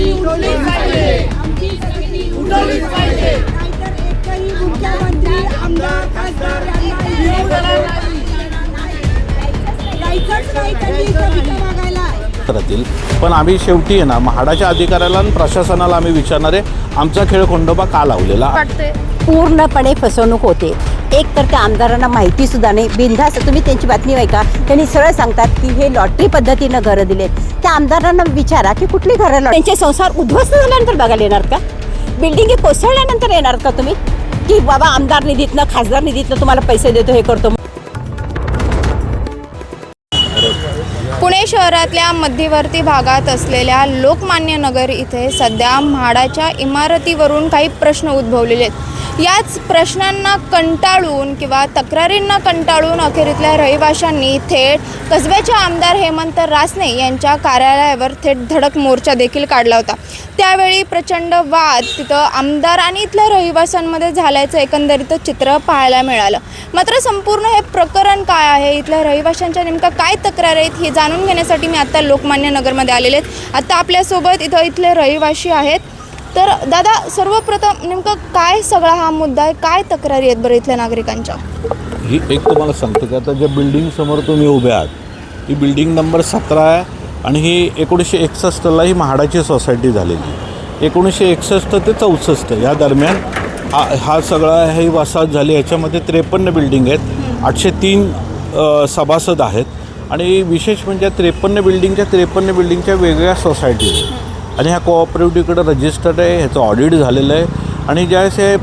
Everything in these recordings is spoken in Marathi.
सगळी उठलीच पाहिजे. उठवलीच पाहिजे. नाहीतर एकही मुख्यमंत्री आमदार खासदार यांना यायचंच नाही. त्यांनी इथं भिका मागायला राहतील पण आम्ही शेवटी आहे ना म्हाडाच्या अधिकाऱ्याला आणि प्रशासनाला आम्ही विचारणार आहे. आमचा खेळ खंडोबा का लावलेला? पूर्णपणे फसवणूक होते. एक तर त्या आमदारांना माहिती सुद्धा नाही. बिनधास्त तुम्ही त्यांची बातमी ऐका. त्यांनी सरळ सांगतात की हे लॉटरी पद्धतीनं घरं दिलेत. त्या आमदारांना विचारा की कुठली घरं त्यांचे संसार उद्ध्वस्त झाल्यानंतर बघायला येणार का? बिल्डिंग कोसळल्यानंतर येणार का तुम्ही? की बाबा आमदार निधीतनं खासदार निधीतनं तुम्हाला पैसे देतो हे करतो. पुणे शहरातल्या मध्यवर्ती भागात असलेल्या लोकमान्य नगर इथे सध्या म्हाडाच्या इमारतीवरून काही प्रश्न उद्भवलेले आहेत. याच प्रश्नांना कंटाळून किंवा तक्रारींना कंटाळून अखेरीतल्या रहिवाशांनी थेट कसब्याचे आमदार हेमंत रासने यांच्या कार्यालयावर थेट धडक मोर्चा देखील काढला होता. त्यावेळी प्रचंड वाद तिथं आमदार आणि इथल्या रहिवाशांमध्ये झाल्याचं एकंदरीत चित्र पाहायला मिळालं. मात्र संपूर्ण हे प्रकरण काय आहे? इथल्या रहिवाशांच्या नेमका काय तक्रार आहेत हे जाणून घेण्यासाठी मी आत्ता लोकमान्य नगरमध्ये आलेले आहेत. आत्ता आपल्यासोबत इथं इथले रहिवाशी आहेत. तर दादा सर्वप्रथम नेमकं काय सगळा हा मुद्दा आहे? काय तक्रारी आहेत बरं इथल्या नागरिकांच्या? ही एक तुम्हाला सांगतो की आता ज्या बिल्डिंग समोर तुम्ही उभे आहात ही बिल्डिंग नंबर सतरा आहे आणि ही एकोणीसशे एकसष्टला ही म्हाडाची सोसायटी झालेली. एकोणीसशे एकसष्ट ते चौसष्ट या दरम्यान हा हा सगळा ही वसाहत झाली. याच्यामध्ये त्रेपन्न बिल्डिंग आहेत. आठशे तीन सभासद आहेत. आणि विशेष म्हणजे त्रेपन्न बिल्डिंगच्या त्रेपन्न बिल्डिंगच्या वेगळ्या सोसायटी आहेत. आणि ह्या कोऑपरेटिव्हकडे रजिस्टर्ड आहे ह्याचं ऑडिट झालेलं आहे. आणि ज्यावेळेस हे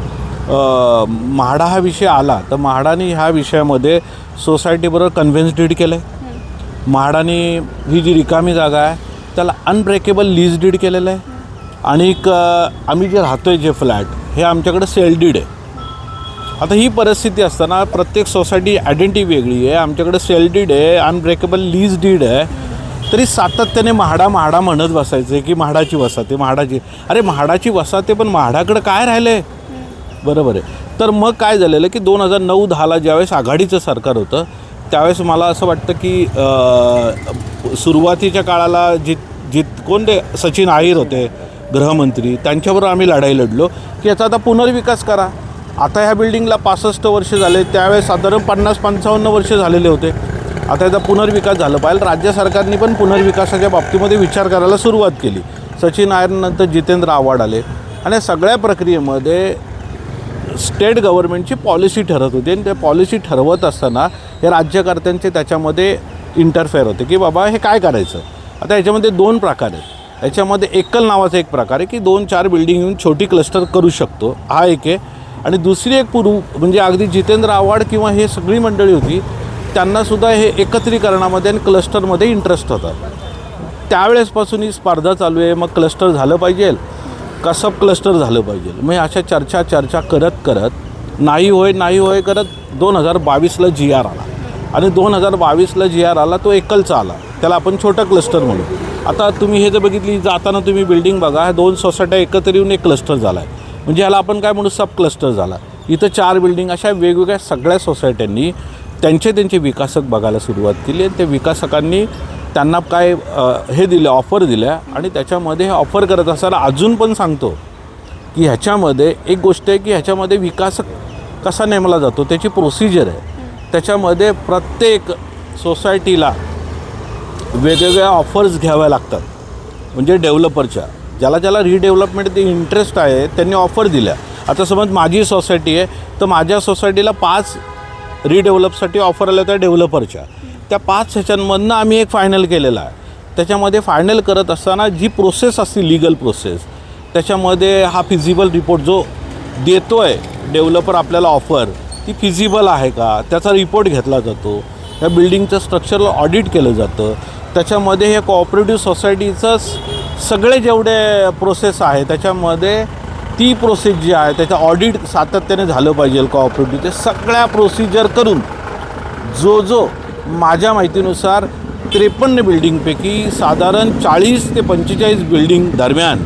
म्हाडा हा विषय आला तर म्हाडाने ह्या विषयामध्ये सोसायटीबरोबर कन्व्हिन्स डीड केलं आहे म्हाडाने ही जी रिकामी जागा आहे त्याला अनब्रेकेबल लीज डीड केलेलं आहे. आणि आम्ही जे राहतो आहे जे फ्लॅट हे आमच्याकडे सेल डीड आहे. आता ही परिस्थिती असताना प्रत्येक सोसायटी आयडेंटिटी वेगळी आहे आमच्याकडे सेल डीड आहे अनब्रेकेबल लीज डीड आहे. तरी सातत्याने म्हाडा म्हाडा म्हणत बसायचे की म्हाडाची वसाहती म्हाडाची. अरे म्हाडाची वसाते पण म्हाडाकडं काय राहिलं? आहे बरोबर आहे. तर मग काय झालेलं की दोन हजार नऊ दहाला ज्यावेळेस आघाडीचं सरकार होतं त्यावेळेस मला असं वाटतं की सुरुवातीच्या काळाला जित जित कोण ते? सचिन आहीर होते गृहमंत्री. त्यांच्याबरोबर आम्ही लढाई लढलो. की याचा आता पुनर्विकास करा. आता ह्या बिल्डिंगला पासष्ट वर्ष झाले. त्यावेळेस साधारण पन्नास पंचावन्न वर्ष झालेले होते. आता याचा पुनर्विकास झालं. पाहिजे राज्य सरकारने पण पुनर्विकासाच्या बाबतीमध्ये विचार करायला सुरुवात केली. सचिन आयरनंतर जितेंद्र आव्हाड आले. आणि या सगळ्या प्रक्रियेमध्ये स्टेट गव्हर्नमेंटची पॉलिसी ठरत होती. आणि त्या पॉलिसी ठरवत असताना हे राज्यकर्त्यांचे त्याच्यामध्ये इंटरफेअर होते. की बाबा हे काय करायचं? आता याच्यामध्ये दोन प्रकार आहेत. याच्यामध्ये एकल नावाचा एक प्रकार आहे की दोन चार बिल्डिंग येऊन छोटी क्लस्टर करू शकतो. हा एक आहे. आणि दुसरी एक पूर्व म्हणजे अगदी जितेंद्र आव्हाड किंवा हे सगळी मंडळी होती त्यांनासुद्धा हे एकत्रीकरणामध्ये आणि क्लस्टरमध्ये इंटरेस्ट होता. त्यावेळेसपासून ही स्पर्धा चालू आहे. मग क्लस्टर झालं पाहिजे. सब क्लस्टर झालं पाहिजे. मग अशा चर्चा चर्चा करत करत नाही होय नाही होय करत दोन हजार बावीसला जी आर आला. आणि दोन हजार बावीसला जी आर आला तो एकलचा आला. त्याला आपण छोटं क्लस्टर म्हणू. आता तुम्ही हे जर बघितली जाताना तुम्ही बिल्डिंग बघा ह्या दोन सोसायट्या एकत्र येऊन एक क्लस्टर झाला आहे म्हणजे ह्याला आपण काय म्हणू सब क्लस्टर झाला. इथं चार बिल्डिंग अशा वेगवेगळ्या सगळ्या सोसायट्यांनी त्यांचे त्यांचे विकासक बघायला सुरुवात केली आणि त्या विकासकांनी त्यांना काय हे दिलं ऑफर दिल्या आणि त्याच्यामध्ये हे ऑफर करत असताना अजून पण सांगतो की ह्याच्यामध्ये एक गोष्ट आहे की ह्याच्यामध्ये विकासक कसा नेमला जातो त्याची प्रोसिजर आहे. त्याच्यामध्ये प्रत्येक सोसायटीला वेगवेगळ्या ऑफर्स घ्याव्या लागतात. म्हणजे डेव्हलपरच्या ज्याला ज्याला रिडेव्हलपमेंट ते इंटरेस्ट आहे त्यांनी ऑफर दिल्या. आता समज माझी सोसायटी आहे तर माझ्या सोसायटीला पाच रिडेव्हलपसाठी ऑफर आल्या होत्या डेव्हलपरच्या त्या पाच ह्याच्यामधनं आम्ही एक फायनल केलेला आहे. त्याच्यामध्ये फायनल करत असताना जी प्रोसेस असते लिगल प्रोसेस त्याच्यामध्ये हा फिजिबल रिपोर्ट जो देतो आहे डेव्हलपर आपल्याला ऑफर ती फिजिबल आहे का? त्याचा रिपोर्ट घेतला जातो. या बिल्डिंगचं स्ट्रक्चरला ऑडिट केलं जातं. त्याच्यामध्ये हे कोऑपरेटिव्ह सोसायटीचं सगळे जेवढे प्रोसेस आहे त्याच्यामध्ये ती प्रोसेस जी आहे त्याचं ऑडिट सातत्याने झालं पाहिजे कोऑपरेटिव्ह ते सगळ्या प्रोसिजर करून. जो जो माझ्या माहितीनुसार त्रेपन्न बिल्डिंगपैकी साधारण चाळीस ते पंचेचाळीस बिल्डिंग दरम्यान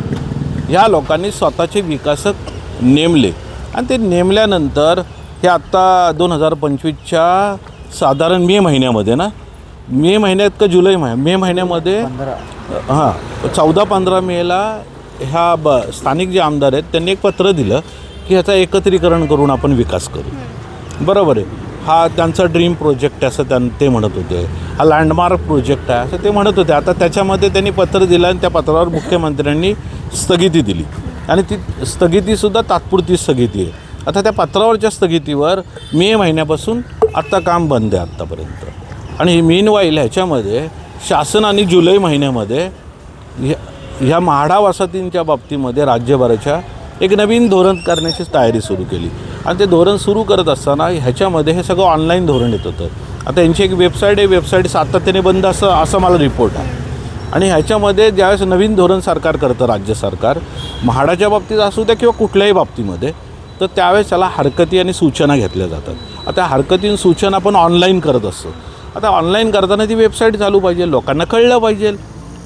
ह्या लोकांनी स्वतःचे विकासक नेमले. आणि ते नेमल्यानंतर हे आत्ता दोन हजार पंचवीसच्या साधारण मे महिन्यामध्ये ना? मे महिन्यात का जुलै महिन्यात मे महिन्यामध्ये हां चौदा पंधरा मेला ह्या ब स्थानिक जे आमदार आहेत त्यांनी एक पत्र दिलं की ह्याचा एकत्रीकरण करून आपण विकास करू. बरोबर आहे. हा त्यांचा ड्रीम प्रोजेक्ट आहे असं त्यां ते म्हणत होते. हा लँडमार्क प्रोजेक्ट आहे असं ते म्हणत होते. आता त्याच्यामध्ये त्यांनी पत्र दिलं आणि त्या पत्रावर मुख्यमंत्र्यांनी स्थगिती दिली. आणि ती स्थगितीसुद्धा तात्पुरती स्थगिती आहे. आता त्या पत्रावरच्या स्थगितीवर मे महिन्यापासून आत्ता काम बंद आहे आत्तापर्यंत. आणि मीन वाईल ह्याच्यामध्ये शासनाने जुलै महिन्यामध्ये ह्या म्हाडा वसाहतींच्या बाबतीमध्ये राज्यभराच्या एक नवीन धोरण करण्याची तयारी सुरू केली. आणि ते धोरण सुरू करत असताना ह्याच्यामध्ये हे सगळं ऑनलाईन धोरण येत होतं. आता यांची एक वेबसाईट आहे वेबसाईट सातत्याने बंद असं असं मला रिपोर्ट आहे. आणि ह्याच्यामध्ये ज्यावेळेस नवीन धोरण सरकार करतं राज्य सरकार म्हाडाच्या बाबतीत असू द्या किंवा कुठल्याही बाबतीमध्ये तर त्यावेळेस त्याला हरकती आणि सूचना घेतल्या जातात. आता हरकती सूचना आपण ऑनलाईन करत असतो. आता ऑनलाईन करताना ती वेबसाईट चालू पाहिजे लोकांना कळलं पाहिजे.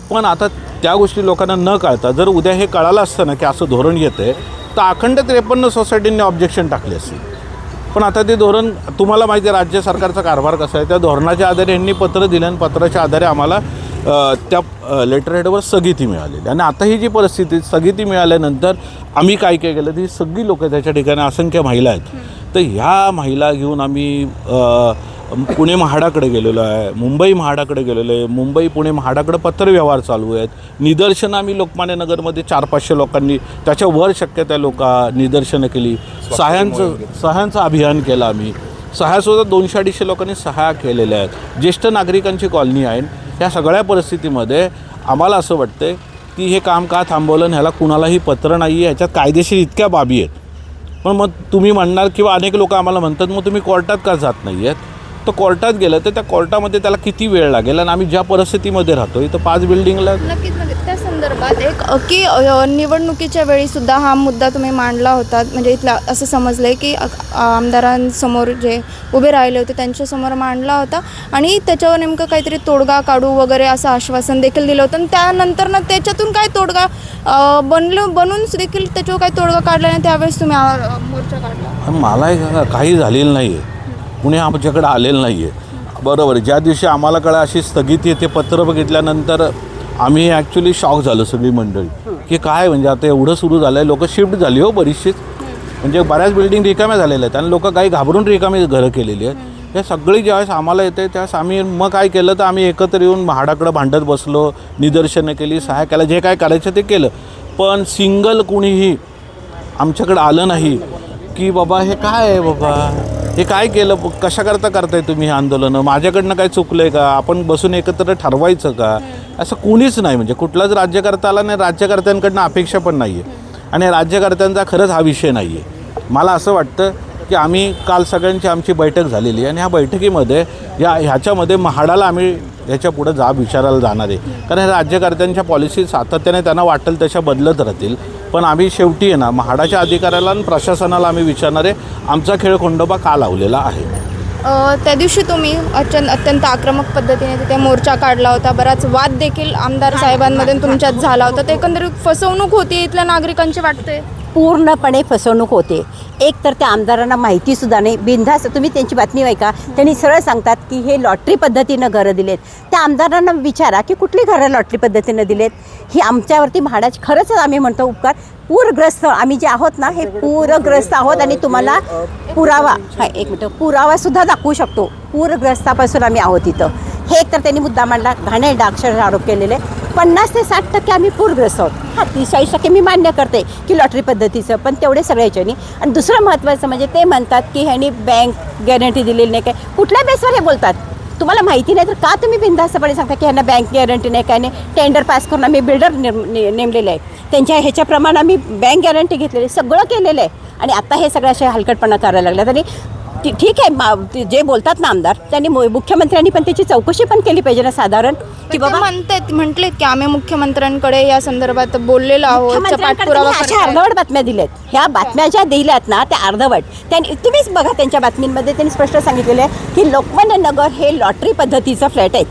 पण आता त्या गोष्टी लोकांना न कळता जर उद्या हे कळालं असतं ना की असं धोरण येते तर अखंड त्रेपन्न सोसायटींनी ऑब्जेक्शन टाकले असतील पण आता ते धोरण तुम्हाला माहिती आहे राज्य सरकारचा कारभार कसा आहे? त्या धोरणाच्या आधारे यांनी पत्र दिलं आणि पत्राच्या आधारे आम्हाला त्या लेटर हेडवर स्थगिती मिळालेली. आणि आता ही जी परिस्थिती स्थगिती मिळाल्यानंतर आम्ही काय काय केलं ती सगळी लोकं त्याच्या ठिकाणी असंख्य महिला आहेत. तर ह्या महिला घेऊन आम्ही पुणे म्हाडाकडे गेलेलो आहे मुंबई म्हाडाकडे गेलेलो आहे मुंबई पुणे म्हाडाकडे पत्रव्यवहार चालू आहेत. निदर्शनं आम्ही लोकमान्य नगरमध्ये चार पाचशे लोकांनी त्याच्यावर शक्य त्या लोक निदर्शनं केली. सह्यांचं सह्यांचं अभियान केलं आम्ही. सह्यासुद्धा दोनशे अडीचशे लोकांनी सह्या केलेल्या आहेत. ज्येष्ठ नागरिकांची कॉलनी आहे. ह्या सगळ्या परिस्थितीमध्ये आम्हाला असं वाटतं की हे काम का थांबवलं ह्याला कुणालाही पत्र नाही आहे ह्याच्यात कायदेशीर इतक्या बाबी आहेत. पण मग तुम्ही म्हणणार किंवा अनेक लोक आम्हाला म्हणतात मग तुम्ही कोर्टात का जात नाही आहेत तर कोर्टात गेलं तर त्या कोर्टामध्ये त्याला किती वेळ लागेल? आणि आम्ही ज्या परिस्थितीमध्ये राहतो इथं पाच बिल्डिंगला नक्कीच नक्कीच. त्या संदर्भात एक अ, की अ, निवडणुकीच्या वेळी सुद्धा हा मुद्दा तुम्ही मांडला होता. म्हणजे इथला असं समजलं आहे की अ, आमदारांसमोर जे उभे राहिले होते त्यांच्यासमोर मांडला होता. आणि त्याच्यावर नेमकं काहीतरी तोडगा काढू वगैरे असं आश्वासन देखील दिलं होतं. आणि त्यानंतर ना त्याच्यातून काय तोडगा अ, बनलं बनून देखील त्याच्यावर काही तोडगा काढला नाही त्यावेळेस तुम्ही आ- मोर्चा काढला. मला सांगा, काही झालेलं नाही आहे कुणी आमच्याकडे आलेलं नाही आहे बरोबर ज्या दिवशी आम्हाला कळा अशी स्थगिती येते ते पत्र बघितल्यानंतर आम्ही ॲक्च्युली शॉक झालो सगळी मंडळी. की काय म्हणजे आता एवढं सुरू झालं आहे लोकं शिफ्ट झाली हो बरीचशीच. म्हणजे बऱ्याच बिल्डिंग रिकाम्या झालेल्या आहेत आणि लोक काही घाबरून रिकामी घरं केलेली आहेत. हे सगळी ज्यावेळेस आम्हाला येते त्यावेळेस आम्ही मग काय केलं तर आम्ही एकत्र येऊन महाडाकडं भांडत बसलो निदर्शनं केली सहाय्य केलं जे काय करायचं ते केलं. पण सिंगल कुणीही आमच्याकडं आलं नाही की बाबा हे काय आहे बाबा? हे काय केलं? कशाकरता करताय तुम्ही हे आंदोलनं? माझ्याकडनं काय चुकलं आहे का? आपण बसून एकत्र ठरवायचं का? असं कुणीच नाही. म्हणजे कुठलाच राज्यकर्ता आला नाही राज्यकर्त्यांकडनं अपेक्षा पण नाही आहे आणि राज्यकर्त्यांचा खरंच हा विषय नाही आहे मला असं वाटतं की आम्ही काल सगळ्यांची आमची बैठक झालेली आहे आणि ह्या बैठकीमध्ये या ह्याच्यामध्ये म्हाडाला आम्ही ह्याच्या पुढं जाब विचारायला जाणार आहे. कारण ह्या राज्यकर्त्यांच्या पॉलिसी सातत्याने त्यांना वाटेल तशा बदलत राहतील. पण आम्ही शेवटी आहे ना म्हाडाच्या अधिकाऱ्याला आणि प्रशासनाला आम्ही विचारणार आहे आमचा खेळ खंडोबा का लावलेला आहे? अ, त्या दिवशी तुम्ही अत्यंत अत्यंत आक्रमक पद्धतीने तिथे मोर्चा काढला होता. बराच वाद देखील आमदार साहेबांमध्ये तुमच्यात झाला होता. ते एकंदरीत फसवणूक होती इथल्या नागरिकांची वाटते? पूर्णपणे फसवणूक होते. एक तर त्या आमदारांना माहितीसुद्धा नाही. बिनधास्त तुम्ही त्यांची बातमी ऐका. त्यांनी सरळ सांगतात की हे लॉटरी पद्धतीनं घरं दिलेत. त्या आमदारांना विचारा की कुठली घरं लॉटरी पद्धतीनं दिलेत? ही आमच्यावरती म्हाडाची खरंच आम्ही म्हणतो उपकार. पूरग्रस्त आम्ही जे आहोत ना हे पूरग्रस्त आहोत आणि तुम्हाला पुरावा हा एक मिनटं. पुरावासुद्धा दाखवू शकतो. पूरग्रस्तापासून आम्ही आहोत इथं. हे एक तर त्यांनी मुद्दा मांडला. घाणे अक्षर आरोप केलेले. पन्नास ते साठ टक्के आम्ही पूरग्रस्त आहोत. हा तीस चाळीस टक्के मी मान्य करते की लॉटरी पद्धतीचं पण तेवढे सगळ्या ह्याच्यानी आणि दुसरं महत्त्वाचं म्हणजे ते म्हणतात की ह्यांनी बँक गॅरंटी दिलेली नाही काय. कुठल्या बेसवर हे बोलतात? तुम्हाला माहिती नाही तर का तुम्ही बिंदास्तपणे सांगता की ह्यांना बँक गॅरंटी नाही काय नाही? टेंडर पास करून आम्ही बिल्डर नेमलेले आहे. त्यांच्या ह्याच्याप्रमाणे आम्ही बँक गॅरंटी घेतलेली सगळं केलेलं आहे. आणि आता हे सगळं असे हलकटपणा करायला लागल्यात. आणि ती- ठीक आहे मा- ते जे बोलतात ना आमदार त्यांनी मु- मुख्यमंत्र्यांनी पण त्याची चौकशी पण केली पाहिजे ना साधारण की बाबा म्हणतात म्हटलेत की आम्ही मुख्यमंत्र्यांकडे या संदर्भात बोललेलो आहोत चा मुख्यमंत्र्यांकडे पाठपुरावा तुम्ही अशा करताय. अर्धवट बातम्या दिल्यात. ह्या बातम्या ज्या दिल्यात ना त्या अर्धवट. त्यांनी तुम्हीच बघा त्यांच्या बातमींमध्ये त्यांनी स्पष्ट सांगितलेलं आहे की लोकमान्य नगर हे लॉटरी पद्धतीचं फ्लॅट आहेत.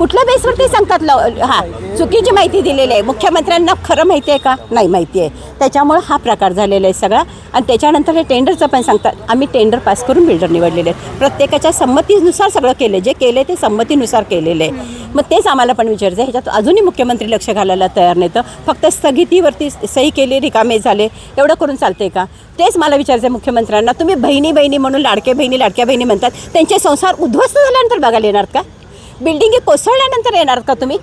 कुठल्या बेसवरती सांगतात ल- हा चुकीची माहिती दिलेली आहे? मुख्यमंत्र्यांना खरं माहिती आहे का? नाही माहिती आहे. त्याच्यामुळं हा प्रकार झालेला आहे सगळा. आणि त्याच्यानंतर हे टेंडरचं पण सांगतात आम्ही टेंडर पास करून बिल्डर निवडलेले आहेत. प्रत्येकाच्या संमतीनुसार सगळं केलं जे केले ते संमतीनुसार केलेलं आहे. मग तेच आम्हाला पण विचारायचं ह्याच्यात अजूनही मुख्यमंत्री लक्ष घालायला तयार नाही तर फक्त स्थगितीवरती सही केली रिकामे झाले. एवढं करून चालते का? तेच मला विचारायचं आहे मुख्यमंत्र्यांना. तुम्ही बहिणी बहिणी म्हणून लाडके बहिणी लाडक्या बहिणी म्हणतात. त्यांचे संसार उद्ध्वस्त झाल्यानंतर बघायला येणार का? बिल्डिंगी कोसळल्यानंतर येणार का तुम्ही?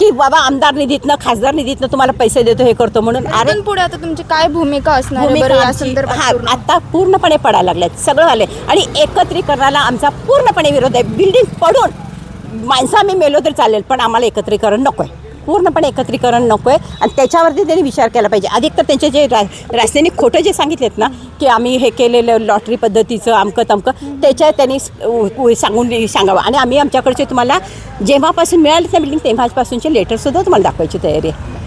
की बाबा आमदार निधीतनं खासदार निधीतनं तुम्हाला पैसे देतो हे करतो म्हणून? अरे पुढे आता तुमची काय भूमिका असणार आहे? भूमिका बरं या आमची- संदर्भात हा पूर्ण? आता पूर्णपणे पडायला लागल्यात सगळं आले आणि एकत्रीकरणाला आमचा पूर्णपणे विरोध आहे. बिल्डिंग पडून माणसं आम्ही मेलो तर चालेल पण आम्हाला एकत्रीकरण नको आहे पूर्णपणे एकत्रीकरण नको आहे आणि त्याच्यावरती त्यांनी विचार केला पाहिजे. अधिक तर त्यांचे जे रा रासायनिक खोटं जे सांगितलेत ना की आम्ही हे केलेलं लॉटरी पद्धतीचं अमकं तमकं त्याच्या त्यांनी उ- सांगून सांगावं. आणि आम्ही आमच्याकडचे तुम्हाला जेव्हापासून मिळाली त्या बिल्डिंग तेव्हापासूनचे लेटरसुद्धा तुम्हाला दाखवायची तयारी आहे.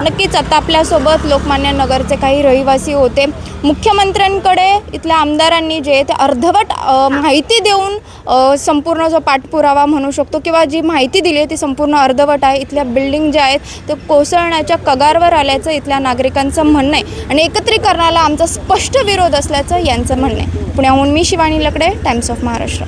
नक्कीच आता आपल्यासोबत लोकमान्य नगरचे काही रहिवासी होते. मुख्यमंत्र्यांकडे इथल्या आमदारांनी जे ते अर्धवट माहिती देऊन संपूर्ण जो पाठपुरावा म्हणू शकतो किंवा जी माहिती दिली आहे ती संपूर्ण अर्धवट आहे. इथल्या बिल्डिंग ज्या आहेत ते कोसळण्याच्या कगारवर आल्याचं इथल्या नागरिकांचं म्हणणं आहे. आणि एकत्रीकरणाला आमचा स्पष्ट विरोध असल्याचं यांचं म्हणणं आहे. पुण्याहून मी शिवानी लकडे टाइम्स ऑफ महाराष्ट्र